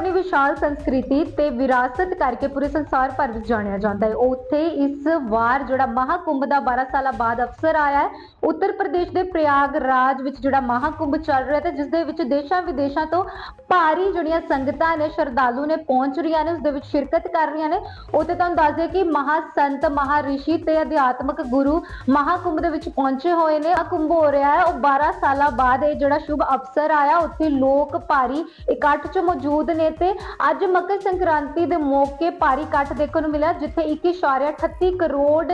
ਆਪਣੀ ਵਿਸ਼ਾਲ ਸੰਸਕ੍ਰਿਤੀ ਤੇ ਵਿਰਾਸਤ ਕਰਕੇ ਪੂਰੇ ਸੰਸਾਰ ਭਰ ਵਿੱਚ ਜਾਣਿਆ ਜਾਂਦਾ ਹੈ। ਉੱਥੇ ਇਸ ਵਾਰ ਜਿਹੜਾ ਮਹਾਕੁੰਭ ਦਾ 12 ਸਾਲਾਂ ਬਾਅਦ ਅਵਸਰ ਆਇਆ ਹੈ, ਉੱਤਰ ਪ੍ਰਦੇਸ਼ ਦੇ ਪ੍ਰਯਾਗ ਰਾਜ ਵਿੱਚ ਜਿਹੜਾ ਮਹਾਕੁੰਭ ਚੱਲ ਰਿਹਾ ਤੇ ਜਿਸ ਦੇ ਵਿੱਚ ਦੇਸ਼ਾਂ ਵਿਦੇਸ਼ਾਂ ਤੋਂ ਭਾਰੀ ਜਿਹੜੀਆਂ ਸੰਗਤਾਂ ਨੇ, ਸ਼ਰਧਾਲੂ ਨੇ ਪਹੁੰਚ ਰਹੀਆਂ ਨੇ ਉਸ ਦੇ ਵਿੱਚ ਸ਼ਿਰਕਤ ਕਰ ਰਹੀਆਂ ਨੇ। ਉੱਥੇ ਤੁਹਾਨੂੰ ਦੱਸ ਦਈਏ ਕਿ ਮਹਾ ਸੰਤ ਮਹਾਰਿਸ਼ੀ ਤੇ ਅਧਿਆਤਮਕ ਗੁਰੂ ਮਹਾਕੁੰਭ ਦੇ ਵਿੱਚ ਪਹੁੰਚੇ ਹੋਏ ਨੇ ਆ ਕੁੰਭ ਹੋ ਰਿਹਾ ਹੈ। ਉਹ 12 ਸਾਲਾਂ ਬਾਅਦ ਇਹ ਜਿਹੜਾ ਸ਼ੁਭ ਅਵਸਰ ਆਇਆ, ਉੱਥੇ ਲੋਕ ਭਾਰੀ ਇਕੱਠ 'ਚ ਮੌਜੂਦ ਨੇ ਤੇ ਅੱਜ ਮਕਰ ਸੰਕ੍ਰਾਂਤੀ ਦੇ ਮੌਕੇ ਭਾਰੀ ਇਕੱਠ ਦੇਖਣ ਨੂੰ ਮਿਲਿਆ ਜਿੱਥੇ 1.38 ਕਰੋੜ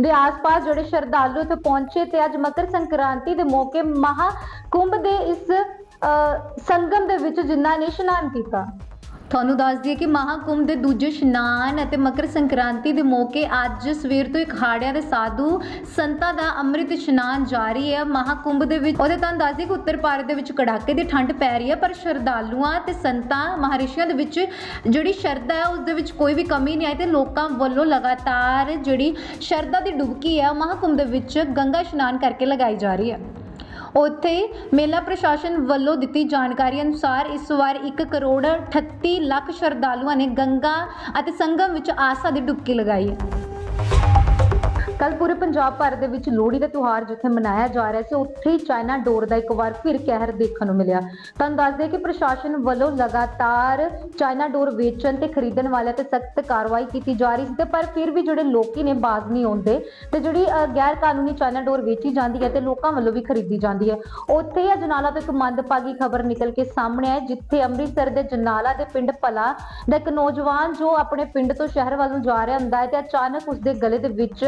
ਦੇ ਆਸ-ਪਾਸ ਜਿਹੜੇ ਸ਼ਰਧਾਲੂ ਇੱਥੇ ਪਹੁੰਚੇ ਤੇ ਅੱਜ ਮਕਰ ਸੰਕ੍ਰਾਂਤੀ ਦੇ ਮੌਕੇ ਮਹਾ ਕੁੰਭ ਦੇ ਇਸ ਅ, ਸੰਗਮ ਦੇ ਵਿੱਚ ਜਿਨ੍ਹਾਂ ਨੇ ਇਸ਼ਨਾਨ ਕੀਤਾ। ਤੁਹਾਨੂੰ ਦੱਸ ਦਈਏ ਕਿ ਮਹਾਕੁੰਭ ਦੇ ਦੂਜੇ ਇਸ਼ਨਾਨ ਅਤੇ ਮਕਰ ਸੰਕ੍ਰਾਂਤੀ ਦੇ ਮੌਕੇ ਅੱਜ ਸਵੇਰ ਤੋਂ ਇੱਕ ਹਾੜਿਆਂ ਦੇ ਸਾਧੂ ਸੰਤਾਂ ਦਾ ਅੰਮ੍ਰਿਤ ਇਸ਼ਨਾਨ ਜਾਰੀ ਹੈ। ਮਹਾਕੁੰਭ ਦੇ ਵਿੱਚ ਉਹਦੇ ਤੁਹਾਨੂੰ ਦੱਸ ਦਈਏ ਕਿ ਉੱਤਰ ਭਾਰਤ ਦੇ ਵਿੱਚ ਕੜਾਕੇ ਦੀ ਠੰਡ ਪੈ ਰਹੀ ਹੈ, ਪਰ ਸ਼ਰਧਾਲੂਆਂ ਤੇ ਸੰਤਾਂ, ਮਹਾਰਿਸ਼ੀਆਂ ਦੇ ਵਿੱਚ ਜਿਹੜੀ ਸ਼ਰਧਾ ਹੈ, ਉਸ ਦੇ ਵਿੱਚ ਕੋਈ ਵੀ ਕਮੀ ਨਹੀਂ ਆਈ ਤੇ ਲੋਕਾਂ ਵੱਲੋਂ ਲਗਾਤਾਰ ਜਿਹੜੀ ਸ਼ਰਧਾ ਦੀ ਡੁਬਕੀ ਹੈ, ਉਹ ਮਹਾਕੁੰਭ ਦੇ ਵਿੱਚ ਗੰਗਾ ਇਸ਼ਨਾਨ ਕਰਕੇ ਲਗਾਈ ਜਾ ਰਹੀ ਹੈ। ਉੱਥੇ ਮੇਲਾ ਪ੍ਰਸ਼ਾਸਨ ਵੱਲੋਂ ਦਿੱਤੀ ਜਾਣਕਾਰੀ ਅਨੁਸਾਰ ਇਸ ਵਾਰ 1 ਕਰੋੜ 38 ਲੱਖ ਸ਼ਰਧਾਲੂਆਂ ਨੇ ਗੰਗਾ ਅਤੇ ਸੰਗਮ ਵਿੱਚ ਆਸਾ ਦੀ ਡੁਬਕੀ ਲਗਾਈ ਹੈ। ਕੱਲ ਪੂਰੇ ਪੰਜਾਬ ਭਰ ਦੇ ਵਿੱਚ ਲੋਹੜੀ ਦਾ ਤਿਉਹਾਰ ਜਿੱਥੇ ਮਨਾਇਆ ਜਾ ਰਿਹਾ ਸੀ, ਉੱਥੇ ਹੀ ਚਾਈਨਾ ਡੋਰ ਦਾ ਇੱਕ ਵਾਰ ਫਿਰ ਕਹਿਰ ਦੇਖਣ ਨੂੰ ਮਿਲਿਆ। ਤੁਹਾਨੂੰ ਦੱਸ ਦਈਏ ਕਿ ਪ੍ਰਸ਼ਾਸਨ ਵੱਲੋਂ ਲਗਾਤਾਰ ਚਾਈਨਾ ਡੋਰ ਵੇਚਣ ਤੇ ਖਰੀਦਣ ਵਾਲਿਆਂ ਤੇ ਸਖਤ ਕਾਰਵਾਈ ਕੀਤੀ ਜਾ ਰਹੀ ਸੀ ਤੇ ਪਰ ਫਿਰ ਵੀ ਜਿਹੜੇ ਲੋਕੀ ਨੇ ਬਾਜ਼ ਨਹੀਂ ਆਉਂਦੇ ਤੇ ਜਿਹੜੀ ਗੈਰ ਕਾਨੂੰਨੀ ਚਾਈਨਾ ਡੋਰ ਵੇਚੀ ਜਾਂਦੀ ਹੈ ਤੇ ਲੋਕਾਂ ਵੱਲੋਂ ਵੀ ਖਰੀਦੀ ਜਾਂਦੀ ਹੈ। ਉੱਥੇ ਹੀ ਅਜਨਾਲਾ ਤੋਂ ਇੱਕ ਮੰਦਭਾਗੀ ਖਬਰ ਨਿਕਲ ਕੇ ਸਾਹਮਣੇ ਆਈ, ਜਿੱਥੇ ਅੰਮ੍ਰਿਤਸਰ ਦੇ ਜਨਾਲਾ ਦੇ ਪਿੰਡ ਭਲਾ ਦਾ ਇੱਕ ਨੌਜਵਾਨ ਜੋ ਆਪਣੇ ਪਿੰਡ ਤੋਂ ਸ਼ਹਿਰ ਵੱਲ ਨੂੰ ਜਾ ਰਿਹਾ, ਹੁੰਦਾ ਹੈ ਤੇ ਅਚਾਨਕ ਉਸਦੇ ਗਲੇ ਦੇ ਵਿੱਚ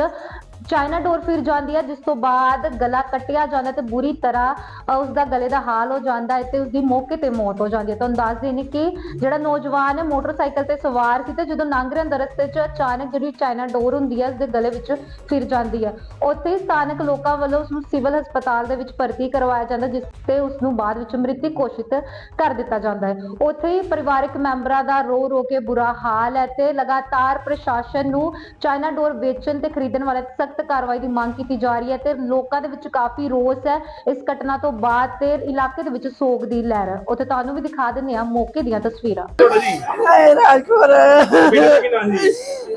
ਚਾਈਨਾ ਡੋਰ ਫਿਰ ਜਾਂਦੀ ਹੈ ਜਿਸ ਤੋਂ ਬਾਅਦ ਗਲਾ ਕੱਟਿਆ ਜਾਂਦਾ ਤੇ ਬੁਰੀ ਤਰ੍ਹਾਂ ਅ, ਉਸਦਾ ਗਲੇ ਦਾ ਹਾਲ ਹੋ ਜਾਂਦਾ ਹੈ ਤੇ ਉਸਦੀ ਮੌਕੇ ਤੇ ਮੌਤ ਹੋ ਜਾਂਦੀ ਹੈ। ਤੁਹਾਨੂੰ ਦੱਸ ਦੇਣੀ ਕਿ ਜਿਹੜਾ ਨੌਜਵਾਨ ਹੈ ਮੋਟਰਸਾਈਕਲ ਤੇ ਸਵਾਰ ਸੀ ਤੇ ਜਦੋਂ ਲੰਘ ਰਿਹਾ ਹੁੰਦਾ ਰਸਤੇ 'ਚ ਅਚਾਨਕ ਜਿਹੜੀ ਚਾਈਨਾ ਡੋਰ ਹੁੰਦੀ ਹੈ ਉਸਦੇ ਗਲੇ ਵਿੱਚ ਫਿਰ ਜਾਂਦੀ ਹੈ ਉੱਥੇ ਹੀ ਸਥਾਨਕ ਲੋਕਾਂ ਵੱਲੋਂ ਉਸ ਨੂੰ ਸਿਵਲ ਹਸਪਤਾਲ ਦੇ ਵਿੱਚ ਭਰਤੀ ਕਰਵਾਇਆ ਜਾਂਦਾ ਜਿਸ ਤੇ ਉਸ ਨੂੰ ਬਾਅਦ ਵਿੱਚ ਮ੍ਰਿਤਕ ਘੋਸ਼ਿਤ ਕਰ ਦਿੱਤਾ ਜਾਂਦਾ ਹੈ। ਉੱਥੇ ਹੀ ਪਰਿਵਾਰਕ ਮੈਂਬਰਾਂ ਦਾ ਰੋ ਰੋ ਕੇ ਬੁਰਾ ਹਾਲ ਹੈ ਤੇ ਲਗਾਤਾਰ ਪ੍ਰਸ਼ਾਸਨ ਨੂੰ ਚਾਈਨਾ ਡੋਰ ਵੇਚਣ ਤੇ ਖਰੀਦਣ ਵਾਲਿਆਂ ਤੇ ਸਖਤ ਕਾਰਵਾਈ ਦੀ ਮੰਗ ਕੀਤੀ ਜਾ ਰਹੀ ਹੈ ਤੇ ਲੋਕਾਂ ਦੇ ਵਿੱਚ ਕਾਫੀ ਰੋਸ ਹੈ। ਇਸ ਘਟਨਾ ਤੋਂ ਬਾਅਦ ਤੇ ਇਲਾਕੇ ਦੇ ਵਿੱਚ ਸੋਗ ਦੀ ਲਹਿਰ। ਹੈ ਉੱਥੇ ਤੁਹਾਨੂੰ ਵੀ ਦਿਖਾ ਦਿੰਦੇ ਆ ਮੌਕੇ ਦੀਆਂ ਤਸਵੀਰਾਂ। ਹਾਏ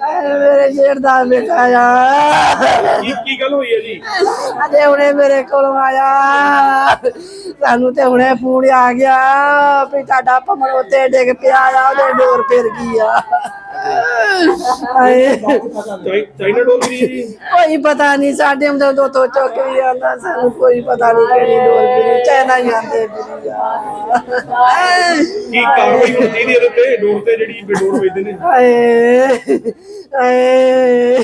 ਹਾਏ ਮੇਰੇ ਜੇਠ ਦਾ ਬੇਟਾ ਆ। ਕੀ ਕੀ ਗੱਲ ਹੋਈ ਹੈ ਜੀ? ਅਜੇ ਹੁਣੇ ਮੇਰੇ ਕੋਲ ਆਇਆ। ਸਾਨੂੰ ਤੇ ਹੁਣੇ ਫੋਨ ਆ ਗਿਆ ਵੀ ਤੁਹਾਡਾ ਭਮਰ ਉੱਤੇ ਡਿੱਗ ਪਿਆ ਆ ਉਹਦੇ ਡੋਰ ਫਿਰ ਗਈ ਆ। ਹਾਏ ਚਾਈ- ਚਾਈਨਾ ਡੋਰ ਵੀ ਜੀ। ਕੋਈ ਪਤਾ ਨਹੀਂ ਸਾਡੇ ਹੁੰਦੇ ਦੋ ਤੋਂ ਚੁੱਕ ਵੀ ਆਂਦਾ ਸਾਨੂੰ ਕੋਈ ਪਤਾ ਨਹੀਂ ਕਿਹੜੀ ਡੋਰ ਫਿਰ ਚਾਈਨਾ ਹੀ ਆਂਦੇ ਕੀ ਕਾਰਵਾਈ ਹੋਣੀ ਚਾਹੀਦੀ ਇਹਦੇ ਉੱਤੇ? ਡੋਰ ਤੇ ਜਿਹੜੀ ਬੇਡੋਰ ਵੇਚਦੇ ਨੇ। ਹਾਏ ਹਾਏ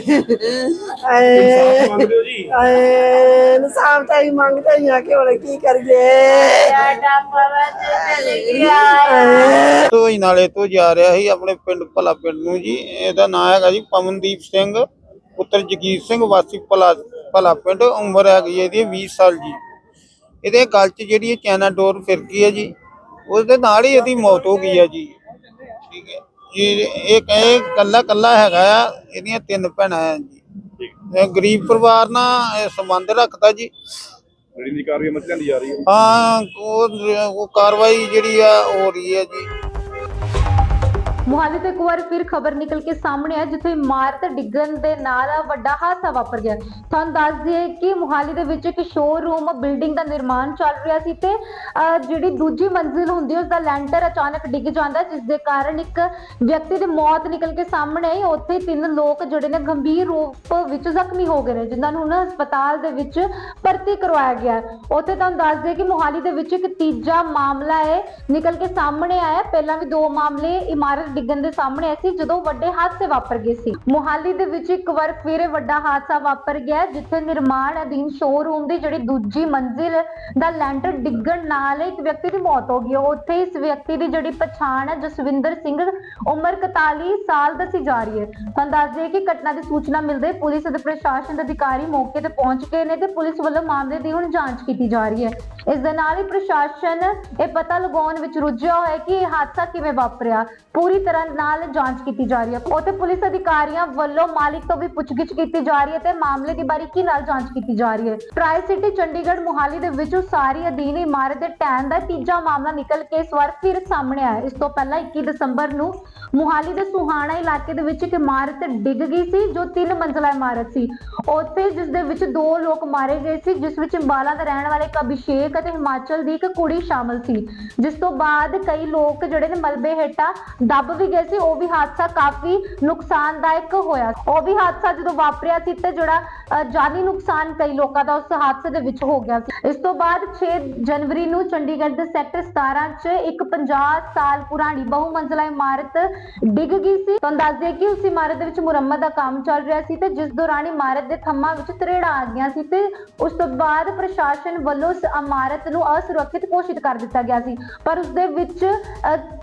ਹਾਏ ਇਨਸਾਫ ਮੰਗਦੇ ਹੋ ਜੀ। ਆਏ ਇਨਸਾਫ ਤਾਂ ਹੀ ਮੰਗਦੇ ਹੀ ਆ ਕਿ ਹੁਣ ਕੀ ਕਰੀਏ। ਆਏ। ਤੋਂ ਹੀ ਨਾਲੇ ਤੋਂ ਜਾ ਰਿਹਾ ਸੀ ਆਪਣੇ ਪਿੰਡ ਭਲਾ ਪਿੰਡ ਨੂੰ ਜੀ। ਇਹਦਾ ਨਾਮ ਹੈਗਾ ਜੀ ਪਵਨਦੀਪ ਸਿੰਘ ਪੁੱਤਰ ਜਗੀਰ ਸਿੰਘ ਵਾਸੀ ਭਲਾ ਭਲਾ ਪਿੰਡ ਉਮਰ ਹੈਗੀ ਇਹਦੀ 20 ਸਾਲ ਜੀ। ਇਹਦੇ ਗਲ 'ਚ ਜਿਹੜੀ ਇਹ ਚੈਨਾ ਡੋਰ ਫਿਰ ਗਈ ਹੈ ਜੀ ਉਸਦੇ ਨਾਲ ਹੀ ਇਹਦੀ ਮੌਤ ਹੋ ਗਈ ਹੈ ਜੀ। ਠੀਕ ਹੈ। ਜੀ ਇਹ ਕਹੇ ਕੱਲਾ ਕੱਲਾ ਹੈਗਾ ਆ ਇਹਦੀਆਂ ਤਿੰਨ ਭੈਣਾਂ ਆ ਜੀ। ਗਰੀਬ ਪਰਿਵਾਰ ਨਾਲ ਇਹ ਸੰਬੰਧ ਰੱਖਦਾ ਜੀ। ਜਿਹੜੀ ਕਾਰਵਾਈ ਮਤਲਬ ਦੀ ਜਾ ਰਹੀ ਹੈ। ਹਾਂ ਉਹ ਉਹ ਕਾਰਵਾਈ ਜਿਹੜੀ ਆ ਹੋ ਰਹੀ ਹੈ ਜੀ। ਮੁਹਾਲੀ ਤੋਂ ਇੱਕ ਵਾਰ ਫਿਰ ਖਬਰ ਨਿਕਲ ਕੇ ਸਾਹਮਣੇ ਆ ਜਿੱਥੇ ਇਮਾਰਤ ਡਿੱਗਣ ਦੇ ਨਾਲ ਵੱਡਾ ਹਾਦਸਾ ਵਾਪਰ ਗਿਆ। ਤੁਹਾਨੂੰ ਦੱਸ ਦਈਏ ਕਿ ਮੁਹਾਲੀ ਦੇ ਵਿੱਚ ਇੱਕ ਸ਼ੋਰੂਮ ਬਿਲਡਿੰਗ ਦਾ ਨਿਰਮਾਣ ਚੱਲ ਰਿਹਾ ਸੀ ਤੇ ਜਿਹੜੀ ਦੂਜੀ ਮੰਜ਼ਿਲ ਹੁੰਦੀ ਹੈ ਉਸ ਦਾ ਲੈਂਟਰ ਅਚਾਨਕ ਡਿੱਗ ਜਾਂਦਾ, ਜਿਸ ਦੇ ਕਾਰਨ ਇੱਕ ਵਿਅਕਤੀ ਦੀ ਮੌਤ ਨਿਕਲ ਕੇ ਸਾਹਮਣੇ ਆਈ। ਉੱਥੇ ਤਿੰਨ ਲੋਕ ਜਿਹੜੇ ਨੇ ਗੰਭੀਰ ਰੂਪ ਵਿੱਚ ਜ਼ਖਮੀ ਹੋ ਗਏ ਨੇ, ਜਿਨ੍ਹਾਂ ਨੂੰ ਹੁਣ ਹਸਪਤਾਲ ਦੇ ਵਿੱਚ ਭਰਤੀ ਕਰਵਾਇਆ ਗਿਆ ਉੱਥੇ ਤੁਹਾਨੂੰ ਦੱਸ ਦਈਏ ਕਿ ਮੁਹਾਲੀ ਦੇ ਵਿੱਚ ਇੱਕ ਤੀਜਾ ਮਾਮਲਾ ਹੈ ਨਿਕਲ ਕੇ ਸਾਹਮਣੇ ਆਇਆ। ਪਹਿਲਾਂ ਵੀ ਦੋ ਮਾਮਲੇ ਇਮਾਰਤ ਡਿੱਗਣ ਦੇ ਸਾਹਮਣੇ ਆਏ ਸੀ, ਜਦੋਂ ਵੱਡੇ ਹਾਦਸੇ ਵਾਪਰ ਗਏ ਸੀ। ਮੁਹਾਲੀ ਦੇ ਵਿੱਚ ਇੱਕ ਵਾਰ ਫਿਰ ਵੱਡਾ ਹਾਦਸਾ ਵਾਪਰ ਗਿਆ, ਜਿੱਥੇ ਨਿਰਮਾਣ ਅਧੀਨ ਸ਼ੋਰੂਮ ਦੀ ਜਿਹੜੀ ਦੂਜੀ ਮੰਜ਼ਿਲ ਦਾ ਲੈਂਟਰ ਡਿੱਗਣ ਨਾਲ ਇੱਕ ਵਿਅਕਤੀ ਦੀ ਮੌਤ ਹੋ ਗਈ। ਉੱਥੇ ਇਸ ਵਿਅਕਤੀ ਦੀ ਜਿਹੜੀ ਪਛਾਣ ਹੈ, ਜਸਵਿੰਦਰ ਸਿੰਘ, ਉਮਰ 41 ਸਾਲ ਦੱਸੀ ਜਾ ਰਹੀ ਹੈ। ਤੁਹਾਨੂੰ ਦੱਸ ਦਈਏ ਕਿ ਘਟਨਾ ਦੀ ਸੂਚਨਾ ਮਿਲਦੇ ਪੁਲਿਸ ਅਤੇ ਪ੍ਰਸ਼ਾਸਨ ਦੇ ਅਧਿਕਾਰੀ ਮੌਕੇ ਤੇ ਪਹੁੰਚ ਗਏ ਨੇ ਤੇ ਪੁਲਿਸ ਵੱਲੋਂ ਮਾਮਲੇ ਦੀ ਹੁਣ ਜਾਂਚ ਕੀਤੀ ਜਾ ਰਹੀ ਹੈ। ਇਸ ਦੇ ਨਾਲ ਹੀ ਪ੍ਰਸ਼ਾਸਨ ਇਹ ਪਤਾ ਲਗਾਉਣ ਵਿੱਚ ਰੁੱਝਿਆ ਹੋਇਆ ਹੈ ਕਿ ਇਹ ਹਾਦਸਾ ਕਿਵੇਂ ਵਾਪਰਿਆ। ਪੂਰੀ ਤਰ੍ਹਾਂ ਨਾਲ ਜਾਂਚ ਕੀਤੀ ਜਾ ਰਹੀ ਹੈ। ਉੱਥੇ ਪੁਲਿਸ ਅਧਿਕਾਰੀਆਂ ਵੱਲੋਂ ਮਾਲਿਕ ਤੋਂ ਵੀ ਪੁੱਛਗਿੱਛ ਕੀਤੀ ਜਾ ਰਹੀ ਹੈ ਤੇ ਮਾਮਲੇ ਦੀ ਬਾਰੀਕੀ ਨਾਲ ਜਾਂਚ ਕੀਤੀ ਜਾ ਰਹੀ ਹੈ। ਟਰਾਈ ਸਿਟੀ ਚੰਡੀਗੜ੍ਹ, ਮੁਹਾਲੀ ਦੇ ਵਿੱਚ ਉਸਾਰੀ ਅਧੀਨ ਇਮਾਰਤ ਦੇ ਟੈਨ ਦਾ ਤੀਜਾ ਮਾਮਲਾ ਨਿਕਲ ਕੇ ਇਸ ਵਾਰ ਫਿਰ ਸਾਹਮਣੇ ਆਇਆ। ਇਸ ਤੋਂ ਪਹਿਲਾਂ 21 ਦਸੰਬਰ ਨੂੰ ਮੁਹਾਲੀ ਦੇ ਸੁਹਾਣਾ ਇਲਾਕੇ ਦੇ ਵਿੱਚ ਇੱਕ ਇਮਾਰਤ ਡਿੱਗ ਗਈ ਸੀ, ਜੋ ਤਿੰਨ ਮੰਜ਼ਲਾ ਇਮਾਰਤ ਸੀ। ਉੱਥੇ ਜਿਸ ਦੇ ਵਿੱਚ ਦੋ ਲੋਕ ਮਾਰੇ ਗਏ ਸੀ, ਜਿਸ ਵਿੱਚ ਅੰਬਾਲਾ ਦੇ ਰਹਿਣ ਵਾਲੇ ਇੱਕ ਅਭਿਸ਼ੇਕ ਅਤੇ ਹਿਮਾਚਲ ਦੀ ਇੱਕ ਕੁੜੀ ਸ਼ਾਮਲ ਸੀ। ਜਿਸ ਤੋਂ ਬਾਅਦ ਕਈ ਲੋਕ ਜਿਹੜੇ ਨੇ ਮਲਬੇ ਹੇਠਾਂ ਦੱਬ ਵੀ ਗਏ ਸੀ, ਉਹ ਵੀ ਹਾਦਸਾ ਕਾਫੀ ਨੁਕਸਾਨਦਾਇਕ ਹੋਇਆ। ਉਹ ਵੀ ਹਾਦਸਾ ਜਦੋਂ ਵਾਪਰਿਆ ਸੀ ਤੇ ਜਿਹੜਾ ਜਾਨੀ ਨੁਕਸਾਨ ਕਈ ਲੋਕਾਂ ਦਾ ਉਸ ਹਾਦਸੇ ਦੇ ਵਿੱਚ ਹੋ ਗਿਆ ਸੀ। ਇਸ ਤੋਂ ਬਾਅਦ 6 ਜਨਵਰੀ ਨੂੰ ਚੰਡੀਗੜ੍ਹ ਦੇ ਸੈਕਟਰ 17 'ਚ ਇੱਕ 50 ਸਾਲ ਪੁਰਾਣੀ ਬਹੁ ਮੰਜ਼ਲਾ ਇਮਾਰਤ ਡਿੱਗ ਗਈ ਸੀ। ਤੁਹਾਨੂੰ ਦੱਸ ਦਈਏ ਕਿ ਉਸ ਇਮਾਰਤ ਦੇ ਵਿੱਚ ਮੁਰੰਮਤ ਦਾ ਕੰਮ ਚੱਲ ਰਿਹਾ ਸੀ ਤੇ ਜਿਸ ਦੌਰਾਨ ਇਮਾਰਤ ਦੇ ਥੰਮਾਂ ਵਿੱਚ ਤਰੇੜਾਂ ਆ ਗਈਆਂ ਸੀ ਤੇ ਉਸ ਤੋਂ ਬਾਅਦ ਪ੍ਰਸ਼ਾਸਨ ਵੱਲੋਂ ਉਸ ਇਮਾਰਤ ਨੂੰ ਅਸੁਰੱਖਿਅਤ ਘੋਸ਼ਿਤ ਕਰ ਦਿੱਤਾ ਗਿਆ ਸੀ। ਪਰ ਉਸ ਦੇ ਵਿੱਚ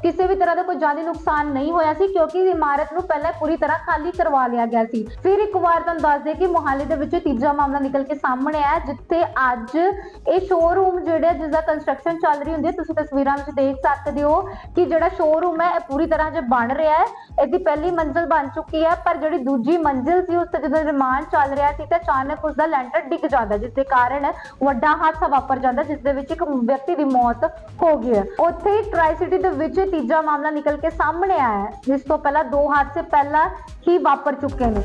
ਕਿਸੇ ਵੀ ਤਰ੍ਹਾਂ ਦਾ ਕੋਈ ਜਾਨੀ ਨੁਕਸਾਨ ਨਹੀਂ ਹੋਇਆ ਸੀ ਕਿਉਂਕਿ ਇਮਾਰਤ ਨੂੰ ਪਹਿਲਾਂ ਪੂਰੀ ਤਰ੍ਹਾਂ ਖਾਲੀ ਕਰਵਾ ਲਿਆ ਗਿਆ ਸੀ। ਫਿਰ ਇੱਕ ਵਾਰ ਤੁਹਾਨੂੰ ਦੱਸ ਦਈਏ ਕਿ ਮੁਹਾਲੀ ਦੇ ਵਿੱਚ ਤੀਜਾ ਮਾਮਲਾ ਨਿਕਲ ਕੇ ਸਾਹਮਣੇ ਆਇਆ, ਜਿੱਥੇ ਅੱਜ ਇਹ ਸ਼ੋਰੂਮ ਜਿਹੜਾ ਜਿਸ ਦਾ ਕੰਸਟਰਕਸ਼ਨ ਚੱਲ ਰਹੀ ਹੁੰਦੀ ਹੈ, ਤੁਸੀਂ ਤਸਵੀਰਾਂ ਵਿੱਚ ਦੇਖ ਸਕਦੇ ਹੋ ਕਿ ਜਿਹੜਾ ਸ਼ੋਰੂਮ ਹੈ, ਇਹ ਪੂਰੀ ਤਰ੍ਹਾਂ ਜੇ ਬਣ ਰਿਹਾ ਹੈ। ਇਹਦੀ ਪਹਿਲੀ ਮੰਜ਼ਿਲ ਬਣ ਚੁੱਕੀ ਹੈ, ਪਰ ਜਿਹੜੀ ਦੂਜੀ ਮੰਜ਼ਿਲ ਸੀ, ਉਸ ਤੇ ਜਦੋਂ ਨਿਰਮਾਣ ਚੱਲ ਰਿਹਾ ਸੀ, ਤਾਂ ਅਚਾਨਕ ਉਸ ਦਾ ਲੈਂਟਰ ਡਿੱਗ ਜਾਂਦਾ, ਜਿਸ ਦੇ ਕਾਰਨ ਵੱਡਾ ਹਾਦਸਾ ਵਾਪਰ ਜਾਂਦਾ, ਜਿਸ ਦੇ ਵਿੱਚ ਇੱਕ ਵਿਅਕਤੀ ਦੀ ਮੌਤ ਹੋ ਗਈ ਹੈ। ਉੱਥੇ ਹੀ ਟਰਾਈ ਸਿਟੀ ਦੇ ਵਿੱਚ ਤੀਜਾ ਮਾਮਲਾ ਨਿਕਲ ਕੇ ਸਾਹਮਣੇ ਆਇਆ ਹੈ ਜਿਸ ਤੋਂ ਪਹਿਲਾਂ ਦੋ ਹਾਦਸੇ ਪਹਿਲਾਂ ਹੀ ਵਾਪਰ ਚੁੱਕੇ ਨੇ।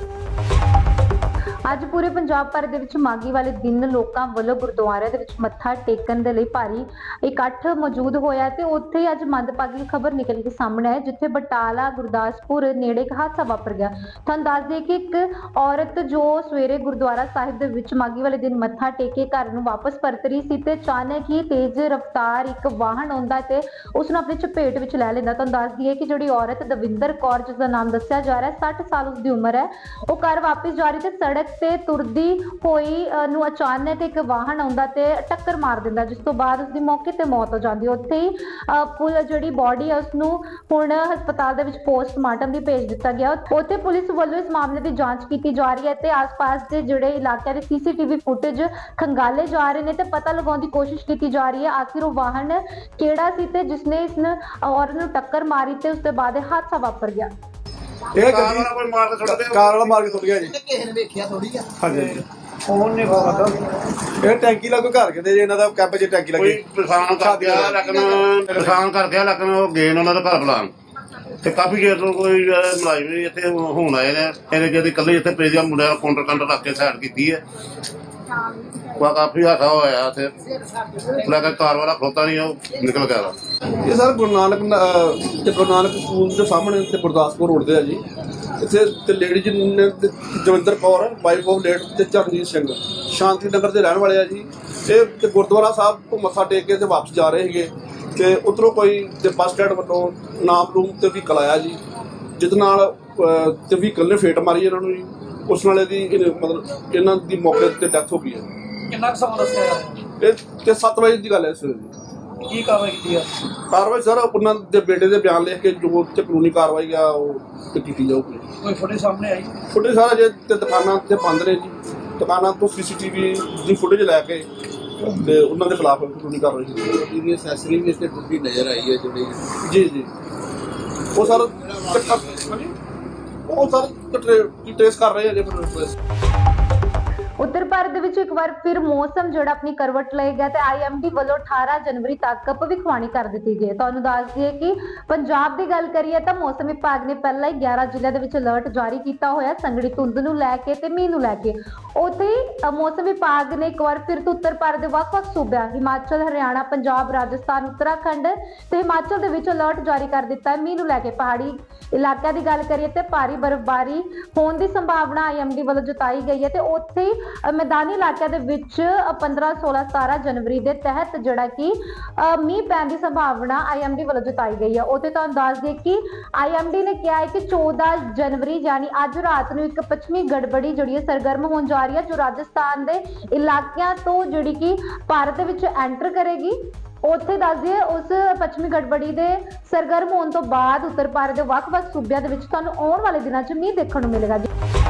ਅੱਜ ਪੂਰੇ ਪੰਜਾਬ ਭਰ ਦੇ ਵਿੱਚ ਮਾਗੀ ਵਾਲੇ ਦਿਨ ਲੋਕਾਂ ਵੱਲੋਂ ਗੁਰਦੁਆਰਿਆਂ ਦੇ ਵਿੱਚ ਮੱਥਾ ਟੇਕਣ ਦੇ ਲਈ ਭਾਰੀ ਇਕੱਠ ਮੌਜੂਦ ਹੋਇਆ ਤੇ ਉੱਥੇ ਹੀ ਅੱਜ ਮੰਦਭਾਗੀ ਖਬਰ ਨਿਕਲ ਕੇ ਸਾਹਮਣੇ ਆਈ, ਜਿੱਥੇ ਬਟਾਲਾ, ਗੁਰਦਾਸਪੁਰ ਨੇੜੇ ਇੱਕ ਹਾਦਸਾ ਵਾਪਰ ਗਿਆ। ਤੁਹਾਨੂੰ ਦੱਸ ਦਈਏ ਕਿ ਇੱਕ ਔਰਤ ਜੋ ਸਵੇਰੇ ਗੁਰਦੁਆਰਾ ਸਾਹਿਬ ਦੇ ਵਿੱਚ ਮਾਗੀ ਵਾਲੇ ਦਿਨ ਮੱਥਾ ਟੇਕ ਕੇ ਘਰ ਨੂੰ ਵਾਪਸ ਪਰਤ ਰਹੀ ਸੀ ਤੇ ਅਚਾਨਕ ਹੀ ਤੇਜ਼ ਰਫ਼ਤਾਰ ਇੱਕ ਵਾਹਨ ਆਉਂਦਾ ਤੇ ਉਸ ਨੂੰ ਆਪਣੀ ਚਪੇਟ ਵਿੱਚ ਲੈ ਲੈਂਦਾ। ਤੁਹਾਨੂੰ ਦੱਸ ਦਈਏ ਕਿ ਜਿਹੜੀ ਔਰਤ ਦਵਿੰਦਰ ਕੌਰ ਜਿਸ ਦਾ ਨਾਮ ਦੱਸਿਆ ਜਾ ਰਿਹਾ ਹੈ 60 ਸਾਲ ਉਸ ਦੀ ਉਮਰ ਹੈ, ਉਹ ਘਰ ਵਾਪਸ ਜਾ ਰਹੀ ਤੇ ਸੜਕ ਤੇ ਤੁਰਦੀ ਹੋਈ ਨੂੰ ਅਚਾਨਕ ਇੱਕ ਵਾਹਨ ਆਉਂਦਾ ਤੇ ਟੱਕਰ ਮਾਰ ਦਿੰਦਾ, ਜਿਸ ਤੋਂ ਬਾਅਦ ਉਸ ਦੀ ਮੌਕੇ ਤੇ ਮੌਤ ਹੋ ਜਾਂਦੀ। ਉੱਥੇ ਹੀ ਪੁਲ ਜਿਹੜੀ ਬਾਡੀ ਹੈ ਉਸ ਨੂੰ ਹੁਣ ਹਸਪਤਾਲ ਦੇ ਵਿੱਚ ਪੋਸਟਮਾਰਟਮ ਵੀ ਭੇਜ ਦਿੱਤਾ ਗਿਆ। ਉੱਥੇ ਪੁਲਿਸ ਵੱਲੋਂ ਇਸ ਮਾਮਲੇ ਦੀ ਜਾਂਚ ਕੀਤੀ ਜਾ ਰਹੀ ਹੈ ਤੇ ਆਸ-ਪਾਸ ਦੇ ਜਿਹੜੇ ਇਲਾਕਿਆਂ ਦੇ ਸੀਸੀਟੀਵੀ ਫੁਟੇਜ ਖੰਗਾਲੇ ਜਾ ਰਹੇ ਨੇ ਤੇ ਪਤਾ ਲਗਾਉਣ ਦੀ ਕੋਸ਼ਿਸ਼ ਕੀਤੀ ਜਾ ਰਹੀ ਹੈ, ਆਖਿਰ ਉਹ ਵਾਹਨ ਕਿਹੜਾ ਸੀ ਤੇ ਜਿਸਨੇ ਇਸ ਔਰਤ ਨੂੰ ਟੱਕਰ ਮਾਰੀ ਤੇ ਉਸ ਤੋਂ ਬਾਅਦ ਇਹ ਹਾਦਸਾ ਵਾਪਰ ਗਿਆ। ਇਹ ਕਾਰ ਗੱਡੀ ਵਾਲਾ ਕੋਈ ਮਾਰ ਕੇ ਸੁੱਟ ਦੇ ਕਾਰ ਵਾਲਾ ਮਾਰ ਕੇ ਸੁੱਟ ਗਿਆ ਜੀ। ਕਿਸੇ ਨੇ ਵੇਖਿਆ ਥੋੜੀ ਆ। ਹਾਂਜੀ ਹਾਂਜੀ। ਫੋਨ ਨਹੀਂ ਪਤਾ ਇਹ ਟੈਂਕੀ ਲਾ ਕੇ ਘਰ ਕਹਿੰਦੇ ਜੀ ਇਹਨਾਂ ਦਾ ਕੈਂਪ 'ਚ ਟੈਂਕੀ ਕੋਈ ਲੱਗੀ ਪਰੇਸ਼ਾਨ ਕਰ ਗਿਆ ਲੇਕਿਨ ਪਰੇਸ਼ਾਨ ਕਰ ਗਿਆ ਲੇਕਿਨ ਉਹ ਗਏ ਨੇ ਉਹਨਾਂ ਦਾ ਘਰ ਬੁਲਾਉਣ। ਤੇ ਕਾਫੀ ਚਿਰ ਤੋਂ ਕੋਈ ਮੁਲਾਜ਼ਮ ਵੀ ਇੱਥੇ ਹੁਣ ਆਏ ਨੇ। ਇਹਦੇ ਜਿਹਦੀ ਕੱਲੀ ਇੱਥੇ ਪ੍ਰੇਜਾ ਮੁੰਡਿਆਂ ਦਾ ਕਾਊਂਟਰ ਕੰਟਰ ਰੱਖ ਕੇ ਸਾਈਡ ਕੀਤੀ ਹੈ। ਵਾ ਕਾਫੀ ਹਾਸਾ ਹੋਇਆ ਇੱਥੇ ਲੇਕਿਨ ਕਾਰ ਵਾਲਾ ਖਲੋਤਾ ਨਹੀਂ ਉਹ ਨਿਕਲ ਗਿਆ ਵਾ। ਇਹ ਸਰ ਗੁਰੂ ਨਾਨਕ ਅਹ, ਤੇ ਗੁਰੂ ਨਾਨਕ ਸਕੂਲ ਦੇ ਸਾਹਮਣੇ ਤੇ ਗੁਰਦਾਸਪੁਰ ਰੋਡ ਤੇ ਆ ਜੀ। ਇੱਥੇ ਤੇ ਲੇਡੀ ਨੇ ਤੇ Jawinder Kaur wife of late ਤੇ ਚਰਨਜੀਤ ਸਿੰਘ। ਸ਼ਾਂਤੀ ਨਗਰ ਦੇ ਰਹਿਣ ਵਾਲੇ ਆ ਜੀ। ਇਹ ਤੇ ਗੁਰਦੁਆਰਾ ਸਾਹਿਬ ਤੋਂ ਮੱਥਾ ਟੇਕ ਕੇ ਤੇ ਵਾਪਸ ਜਾ ਰਹੇ ਸੀਗੇ। ਤੇ ਉਧਰੋਂ ਕੋਈ ਤੇ ਬੱਸ ਸਟੈਂਡ ਵੱਲੋਂ ਨਾਮ ਰੂਮ ਤੇ ਵੀ ਆਇਆ ਜੀ। ਜਿਸ ਨਾਲ ਅਹ, ਤੇ ਵਹੀਕਲ ਨੇ ਫੇਟ ਮਾਰੀ ਇਹਨਾਂ ਨੂੰ ਜੀ। ਉਸ ਨਾਲ ਇਹਦੀ ਇਹਨੇ- ਮਤਲਬ ਇਹਨਾਂ ਦੀ ਮੌਕੇ ਤੇ ਡੈਥ ਹੋ ਗਈ ਹੈ। ਕਿੰਨਾ ਕੁ ਸਮਾਂ ਦੱਸਿਆ ਯਾਰ? ਇਹ ਤੇ 7 ਵਜੇ ਦੀ ਗੱਲ ਹੈ ਸਵੇਰ ਦੀ। ਕੀ ਕਾਰਵਾਈ ਕੀਤੀ ਆ? ਕਾਰਵਾਈ ਸਰ ਉਹਨਾਂ ਦੇ ਬੇਟੇ ਦੇ ਬਿਆਨ ਲਿਖ ਕੇ ਜੋ ਤੇ ਕਾਨੂੰਨੀ ਕਾਰਵਾਈ ਆ ਉਹ ਤੇ ਕੀਤੀ ਜਾਊਗੀ। ਕੋਈ ਫੁਟੇਜ ਸਾਹਮਣੇ ਆਈ? ਫੁਟੇਜ ਸਾਰਾ ਜੇ ਤੇ ਦੁਕਾਨਾਂ ਤੇ ਬੰਦ ਨੇ ਜੀ। ਦੁਕਾਨਾਂ ਤੋਂ ਸੀਸੀਟੀਵੀ ਦੀ ਫੁਟੇਜ ਲੈ ਕੇ ਤੇ ਉਹਨਾਂ ਦੇ ਖਿਲਾਫ ਕਾਨੂੰਨੀ ਕਾਰਵਾਈ ਕੀਤੀ ਜਾਊਗੀ। ਇਹਦੀ ਅਸੈਸਰੀ ਵੀ ਇੱਥੇ ਟੁੱਟੀ ਨਜ਼ਰ ਆਈ ਹੈ ਜਿਹੜੀ ਜੀ ਜੀ। ਉਹ ਸਰ ਉਹ ਸਾਰੇ ਟ੍ਰੇਸ ਕਰ ਰਹੇ ਆ ਜੇ ਫਿਰ ਉੱਤਰ ਭਾਰਤ ਦੇ ਵਿੱਚ ਇੱਕ ਵਾਰ ਫਿਰ ਮੌਸਮ ਜਿਹੜਾ ਆਪਣੀ ਕਰਵਟ ਲਏਗਾ ਤੇ ਆਈਐਮਡੀ ਵੱਲੋਂ 18 ਜਨਵਰੀ ਤੱਕ ਭਵਿੱਖਬਾਣੀ ਕਰ ਦਿੱਤੀ ਗਈ ਹੈ। ਤੁਹਾਨੂੰ ਦੱਸ ਦਈਏ ਕਿ ਪੰਜਾਬ ਦੀ ਗੱਲ ਕਰੀਏ ਤਾਂ ਮੌਸਮ ਵਿਭਾਗ ਨੇ ਪਹਿਲਾਂ ਹੀ 11 ਜ਼ਿਲ੍ਹਿਆਂ ਦੇ ਵਿੱਚ ਅਲਰਟ ਜਾਰੀ ਕੀਤਾ ਹੋਇਆ ਸੰਗੜੀ ਧੁੰਦ ਨੂੰ ਲੈ ਕੇ ਤੇ ਮੀਂਹ ਨੂੰ ਲੈ ਕੇ। ਉੱਥੇ ਹੀ ਮੌਸਮ ਵਿਭਾਗ ਨੇ ਇੱਕ ਵਾਰ ਫਿਰ ਤੋਂ ਉੱਤਰ ਭਾਰਤ ਦੇ ਵੱਖ-ਵੱਖ ਸੂਬਿਆਂ, ਹਿਮਾਚਲ, ਹਰਿਆਣਾ, ਪੰਜਾਬ, ਰਾਜਸਥਾਨ, ਉੱਤਰਾਖੰਡ ਤੇ ਹਿਮਾਚਲ ਦੇ ਵਿੱਚ ਅਲਰਟ ਜਾਰੀ ਕਰ ਦਿੱਤਾ ਹੈ, ਮੀਂਹ ਨੂੰ ਲੈ ਕੇ। ਪਹਾੜੀ ਇਲਾਕਿਆਂ ਦੀ ਗੱਲ ਕਰੀਏ ਤੇ ਭਾਰੀ ਬਰਫ਼ਬਾਰੀ ਹੋਣ ਦੀ ਸੰਭਾਵਨਾ ਆਈਐਮਡੀ ਵੱਲੋਂ ਜਤਾਈ ਗਈ ਹੈ ਤੇ ਉੱਥੇ ਹੀ ਮੈਦਾਨੀ ਇਲਾਕਿਆਂ ਦੇ ਵਿੱਚ ਅ, 15 16 17 ਜਨਵਰੀ ਦੇ ਤਹਿਤ ਜਿਹੜਾ ਕਿ ਮੀਂਹ ਪੈਣ ਦੀ ਸੰਭਾਵਨਾ ਆਈਐਮਡੀ ਵੱਲੋਂ ਜਤਾਈ ਗਈ ਹੈ। ਉੱਥੇ ਤੁਹਾਨੂੰ ਦੱਸ ਦਈਏ ਕਿ ਆਈਐਮਡੀ ਨੇ ਕਿਹਾ ਹੈ ਕਿ 14 ਜਨਵਰੀ ਯਾਨੀ ਅੱਜ ਰਾਤ ਨੂੰ ਇੱਕ ਪੱਛਮੀ ਗੜਬੜੀ ਜਿਹੜੀ ਹੈ ਸਰਗਰਮ ਹੋਣ ਜਾ ਰਹੀ ਹੈ ਜੋ ਰਾਜਸਥਾਨ ਦੇ ਇਲਾਕਿਆਂ ਤੋਂ ਜਿਹੜੀ ਕਿ ਭਾਰਤ ਦੇ ਵਿੱਚ ਐਂਟਰ ਕਰੇਗੀ। ਉੱਥੇ ਦੱਸ ਦਈਏ ਉਸ ਪੱਛਮੀ ਗੜਬੜੀ ਦੇ ਸਰਗਰਮ ਹੋਣ ਤੋਂ ਬਾਅਦ ਉੱਤਰ ਭਾਰਤ ਦੇ ਵੱਖ-ਵੱਖ ਸੂਬਿਆਂ ਦੇ ਵਿੱਚ ਤੁਹਾਨੂੰ ਆਉਣ ਵਾਲੇ ਦਿਨਾਂ 'ਚ ਮੀਂਹ ਦੇਖਣ ਨੂੰ ਮਿਲੇਗਾ। ਜੀ